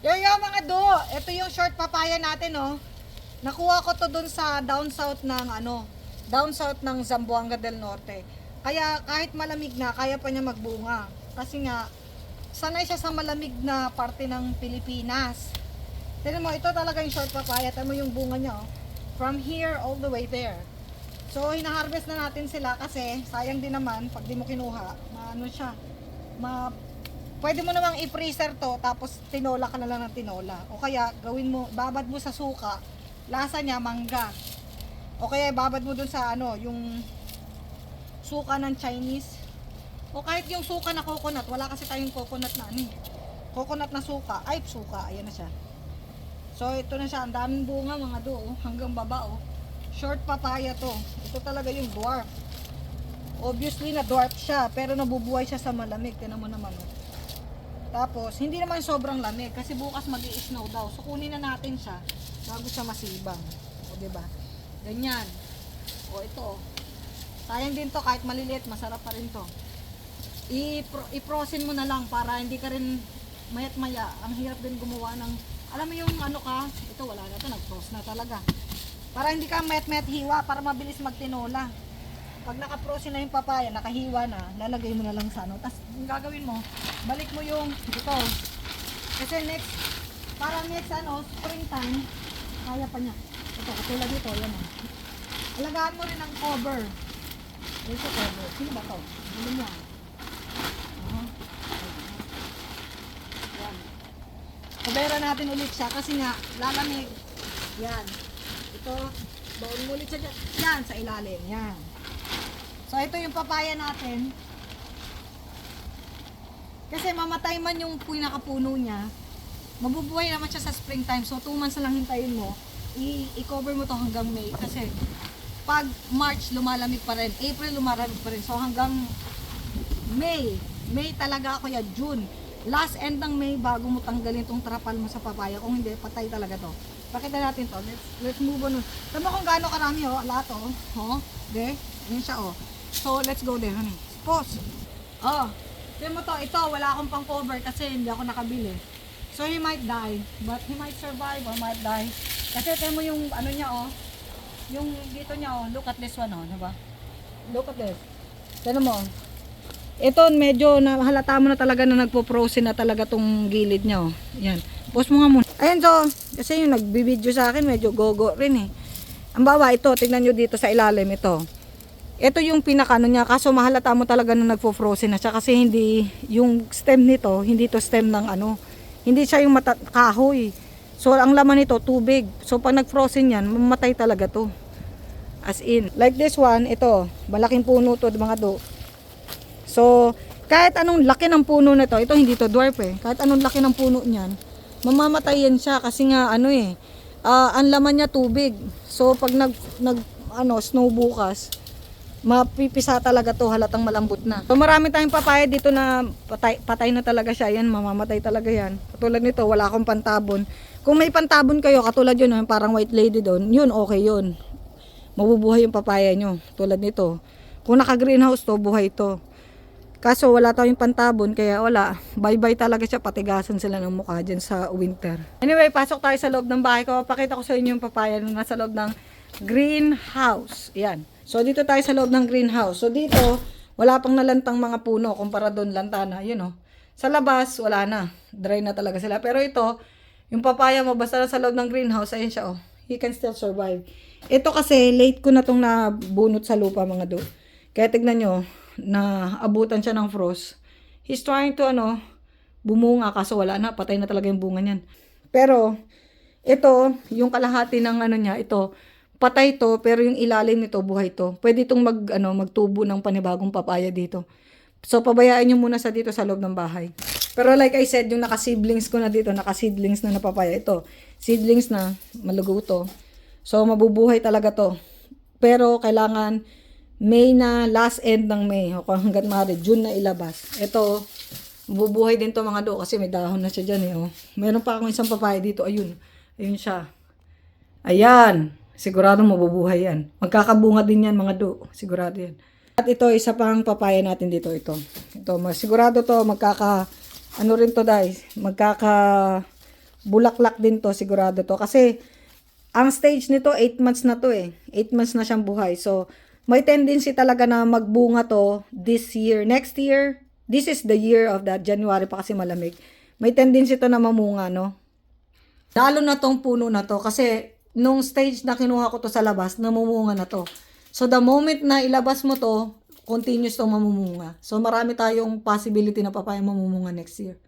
Yo, yo, mga do, ito yung short papaya natin, oh. Nakuha ko to dun sa down south ng ano, down south ng Zamboanga del Norte. Kaya kahit malamig na, kaya pa niya magbunga. Kasi nga, sanay siya sa malamig na parte ng Pilipinas. Tignan mo, ito talaga yung short papaya. Tignan mo yung bunga niya, oh. From here all the way there. So, hinaharvest na natin sila kasi sayang din naman pag di mo kinuha, maano siya, ma Pwede mo namang i-freezer to tapos tinola ka na lang ng tinola. O kaya gawin mo, babad mo sa suka, lasa niya mangga. O kaya babad mo dun sa ano, yung suka ng Chinese. O kahit yung suka na coconut, wala kasi tayong coconut na ano eh. Coconut na suka, ay suka, ayan na siya. So ito na siya, ang daming bunga mga do, oh, hanggang baba oh. Short papaya to. Ito talaga yung dwarf. Obviously na dwarf siya, pero nabubuhay siya sa malamig. Tinan mo naman oh. Tapos, hindi naman sobrang lamig kasi bukas mag snow daw. So, kunin na natin siya bago siya masibang. O, ba? Ganyan. O, ito. Sayang din to kahit maliliit, masarap pa rin to. I-pro- I-frozen mo na lang para hindi ka rin mayat maya. Ang hirap din gumawa ng, alam mo yung ano ka, ito wala na to, nag-frost na talaga. Para hindi ka mayat mayat hiwa, para mabilis magtinola. Pag naka-frozen na yung papaya, nakahiwa na, lalagay mo na lang sa ano. Tapos, yung gagawin mo, balik mo yung ito. Kasi next, para next ano, springtime, kaya pa niya. Ito, katulad dito, yan o. Alagaan mo rin ang cover. Ito cover. Sino ba to? Gulo mo. Yan. Kabera natin ulit siya kasi nga, lalamig. Yan. Ito, baon mo ulit siya dyan. Yan, sa ilalim. Yan. Ito yung papaya natin. Kasi mamatay man yung pinakapuno niya, mabubuhay naman siya sa springtime. So, 2 months lang hintayin mo. I-cover mo to hanggang May. Kasi, pag March, lumalamig pa rin. April, lumalamig pa rin. So, hanggang May. May talaga ako yan. June. Last end ng May bago mo tanggalin tong trapal mo sa papaya. Kung hindi, patay talaga to. Pakita natin to. Let's, let's move on. Tama kung gaano karami, oh. Lahat, oh. Oh. De. Ayan siya, oh. So, let's go there, honey. Pause. Oh. Tignan mo to. Ito, wala akong pang cover kasi hindi ako nakabili. So, he might die. But he might survive or might die. Kasi tignan mo yung, ano niya, oh. Yung dito niya, oh. Look at this one, oh. Diba? Look at this. Tignan mo. Ito, medyo na, halata mo na talaga na nagpo-frozen na talaga tong gilid niya, oh. Yan. Post mo nga muna. Ayan to. Kasi yung nagbibideo sa akin, medyo gogo rin eh. Ang bawa, ito, tignan nyo dito sa ilalim, ito. Ito yung pinakano niya, kaso mahalata mo talaga na nagpo-frozen na siya kasi hindi, yung stem nito, hindi to stem ng ano, hindi siya yung mata- kahoy. So, ang laman nito, tubig. So, pag nag-frozen yan, mamatay talaga to. As in. Like this one, ito, malaking puno to, mga do. So, kahit anong laki ng puno nito, ito hindi to dwarf eh. Kahit anong laki ng puno niyan, mamamatay yan siya kasi nga ano eh, ah, ang laman niya tubig. So, pag nag, nag ano, snow bukas, mapipisa talaga to halatang malambot na. So marami tayong papaya dito na patay, patay na talaga siya yan, mamamatay talaga yan. Katulad nito, wala akong pantabon. Kung may pantabon kayo, katulad yun, parang white lady doon, yun okay yun. Mabubuhay yung papaya nyo, tulad nito. Kung naka-greenhouse to, buhay to. Kaso wala tayong pantabon, kaya wala. Bye-bye talaga siya, patigasan sila ng mukha dyan sa winter. Anyway, pasok tayo sa loob ng bahay ko. Pakita ko sa inyo yung papaya na nasa loob ng greenhouse. Yan. So, dito tayo sa loob ng greenhouse. So, dito, wala pang nalantang mga puno kumpara doon lantana. Yun oh. Sa labas, wala na. Dry na talaga sila. Pero ito, yung papaya mo, basta sa loob ng greenhouse, ayun siya oh. He can still survive. Ito kasi, late ko na tong nabunot sa lupa mga do. Kaya tignan nyo, na abutan siya ng frost. He's trying to ano, bumunga kaso wala na, patay na talaga yung bunga niyan. Pero, ito, yung kalahati ng ano niya, ito, patay to, pero yung ilalim nito, buhay to. Pwede itong mag, ano, magtubo ng panibagong papaya dito. So, pabayaan nyo muna sa dito sa loob ng bahay. Pero like I said, yung naka-seedlings ko na dito, naka-seedlings na na papaya. Ito, seedlings na, malugo to. So, mabubuhay talaga to. Pero, kailangan May na, last end ng May. O hanggat maaari, June na ilabas. Ito, mabubuhay din to mga do kasi may dahon na siya dyan eh. Oh. Meron pa akong isang papaya dito. Ayun. Ayun siya. Ayan. Sigurado mabubuhay yan. Magkakabunga din yan mga do. Sigurado yan. At ito, isa pang papaya natin dito. Ito. Ito, sigurado to magkaka, ano rin to guys, magkaka bulaklak din to, sigurado to. Kasi, ang stage nito, 8 months na to eh. 8 months na siyang buhay. So, may tendency talaga na magbunga to this year. Next year, this is the year of that. January pa kasi malamig. May tendency to na mamunga, no? Lalo na tong puno na to kasi nung stage na kinuha ko to sa labas, namumunga na to. So the moment na ilabas mo to, continuous tong mamumunga. So marami tayong possibility na papaya mamumunga next year.